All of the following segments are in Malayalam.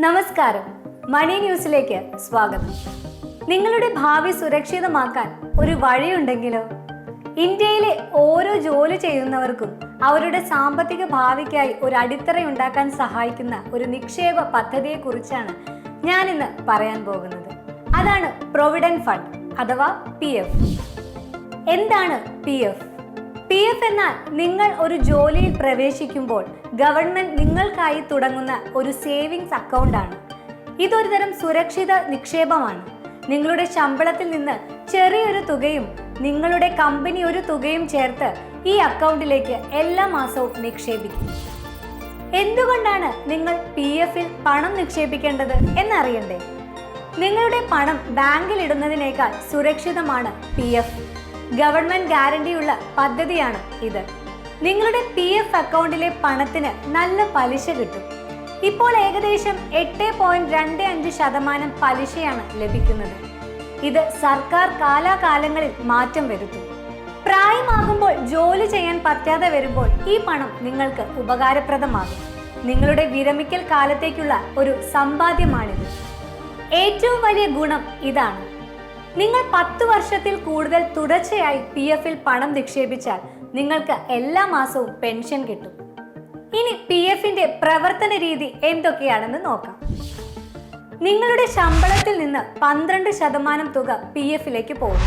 നമസ്കാരം. മണി ന്യൂസിലേക്ക് സ്വാഗതം. നിങ്ങളുടെ ഭാവി സുരക്ഷിതമാക്കാൻ ഒരു വഴിയുണ്ടെങ്കിലോ? ഇന്ത്യയിലെ ഓരോ ജോലി ചെയ്യുന്നവർക്കും അവരുടെ സാമ്പത്തിക ഭാവിക്കായി ഒരു അടിത്തറ ഉണ്ടാക്കാൻ സഹായിക്കുന്ന ഒരു നിക്ഷേപ പദ്ധതിയെക്കുറിച്ചാണ് ഞാൻ ഇന്ന് പറയാൻ പോകുന്നത്. അതാണ് പ്രൊവിഡന്റ് ഫണ്ട് അഥവാ പി എന്താണ് പി എഫ് പി എഫ് എന്നാൽ നിങ്ങൾ ഒരു ജോലിയിൽ പ്രവേശിക്കുമ്പോൾ ഗവൺമെന്റ് നിങ്ങൾക്കായി തുടങ്ങുന്ന ഒരു സേവിങ്സ് അക്കൗണ്ട് ആണ്. ഇതൊരു തരം സുരക്ഷിത നിക്ഷേപമാണ്. നിങ്ങളുടെ ശമ്പളത്തിൽ നിന്ന് ചെറിയൊരു തുകയും നിങ്ങളുടെ കമ്പനി ഒരു തുകയും ചേർത്ത് ഈ അക്കൗണ്ടിലേക്ക് എല്ലാ മാസവും നിക്ഷേപിക്കും. എന്തുകൊണ്ടാണ് നിങ്ങൾ പി എഫിൽ പണം നിക്ഷേപിക്കേണ്ടത് എന്നറിയണ്ടേ? നിങ്ങളുടെ പണം ബാങ്കിൽ ഇടുന്നതിനേക്കാൾ സുരക്ഷിതമാണ് പി എഫ് ഗവൺമെന്റ് ഗ്യാരണ്ടിയുള്ള പദ്ധതിയാണ് ഇത്. നിങ്ങളുടെ പി എഫ് അക്കൗണ്ടിലെ പണത്തിന് നല്ല പലിശ കിട്ടും. ഇപ്പോൾ ഏകദേശം എട്ട് പോയിന്റ് രണ്ട് അഞ്ച് ശതമാനം പലിശയാണ് ലഭിക്കുന്നത്. ഇത് സർക്കാർ കാലാകാലങ്ങളിൽ മാറ്റം വരുത്തും. പ്രായമാകുമ്പോൾ ജോലി ചെയ്യാൻ പറ്റാതെ വരുമ്പോൾ ഈ പണം നിങ്ങൾക്ക് ഉപകാരപ്രദമാകും. നിങ്ങളുടെ വിരമിക്കൽ കാലത്തേക്കുള്ള ഒരു സമ്പാദ്യമാണിത്. ഏറ്റവും വലിയ ഗുണം ഇതാണ്. നിങ്ങൾ പത്ത് വർഷത്തിൽ കൂടുതൽ തുടർച്ചയായി പി എഫിൽ പണം നിക്ഷേപിച്ചാൽ നിങ്ങൾക്ക് എല്ലാ മാസവും പെൻഷൻ കിട്ടും. ഇനി പി എഫിന്റെ പ്രവർത്തന രീതി എന്തൊക്കെയാണെന്ന് നോക്കാം. നിങ്ങളുടെ ശമ്പളത്തിൽ നിന്ന് പന്ത്രണ്ട് ശതമാനം തുക പി എഫിലേക്ക് പോകും.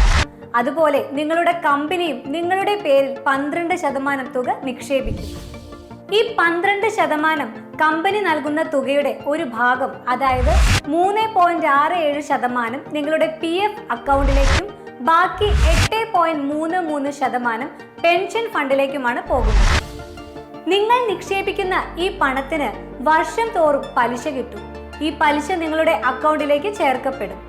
അതുപോലെ നിങ്ങളുടെ കമ്പനിയും നിങ്ങളുടെ പേരിൽ പന്ത്രണ്ട് ശതമാനം തുക നിക്ഷേപിക്കും. ഈ പന്ത്രണ്ട് ശതമാനം കമ്പനി നൽകുന്ന തുകയുടെ ഒരു ഭാഗം അതായത് മൂന്ന് പോയിന്റ് ആറ് ഏഴ് ശതമാനം നിങ്ങളുടെ പി എഫ് അക്കൗണ്ടിലേക്കും ബാക്കി എട്ട് പോയിന്റ് മൂന്ന് മൂന്ന് ശതമാനം പെൻഷൻ ഫണ്ടിലേക്കുമാണ് പോകുന്നത്. നിങ്ങൾ നിക്ഷേപിക്കുന്ന ഈ പണത്തിന് വർഷം തോറും പലിശ കിട്ടും. ഈ പലിശ നിങ്ങളുടെ അക്കൗണ്ടിലേക്ക് ചേർക്കപ്പെടും.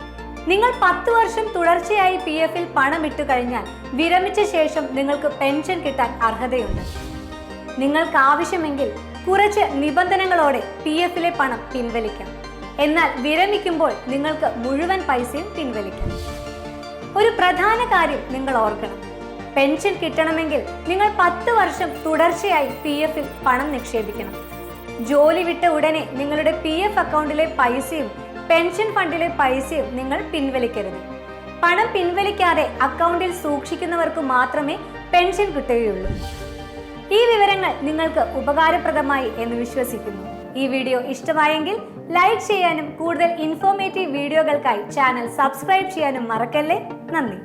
നിങ്ങൾ പത്ത് വർഷം തുടർച്ചയായി പി എഫിൽ പണം ഇട്ടു കഴിഞ്ഞാൽ വിരമിച്ച ശേഷം നിങ്ങൾക്ക് പെൻഷൻ കിട്ടാൻ അർഹതയുണ്ട്. നിങ്ങൾക്ക് ആവശ്യമെങ്കിൽ കുറച്ച് നിബന്ധനകളോടെ പി എഫിലെ പണം പിൻവലിക്കാം. എന്നാൽ വിരമിക്കുമ്പോൾ നിങ്ങൾക്ക് മുഴുവൻ പൈസയും പിൻവലിക്കാം. ഒരു പ്രധാന കാര്യം നിങ്ങൾ ഓർക്കണം. പെൻഷൻ കിട്ടണമെങ്കിൽ നിങ്ങൾ പത്ത് വർഷം തുടർച്ചയായി പി എഫിൽ പണം നിക്ഷേപിക്കണം. ജോലി വിട്ട ഉടനെ നിങ്ങളുടെ പി എഫ് അക്കൗണ്ടിലെ പൈസയും പെൻഷൻ ഫണ്ടിലെ പൈസയും നിങ്ങൾ പിൻവലിക്കരുത്. പണം പിൻവലിക്കാതെ അക്കൗണ്ടിൽ സൂക്ഷിക്കുന്നവർക്ക് മാത്രമേ പെൻഷൻ കിട്ടുകയുള്ളൂ. ഈ വിവരങ്ങൾ നിങ്ങൾക്ക് ഉപകാരപ്രദമായി എന്ന് വിശ്വസിക്കുന്നു. ഈ വീഡിയോ ഇഷ്ടമായെങ്കിൽ ലൈക്ക് ചെയ്യാനും കൂടുതൽ ഇൻഫോർമേറ്റീവ് വീഡിയോകൾക്കായി ചാനൽ സബ്സ്ക്രൈബ് ചെയ്യാനും മറക്കല്ലേ? നന്ദി.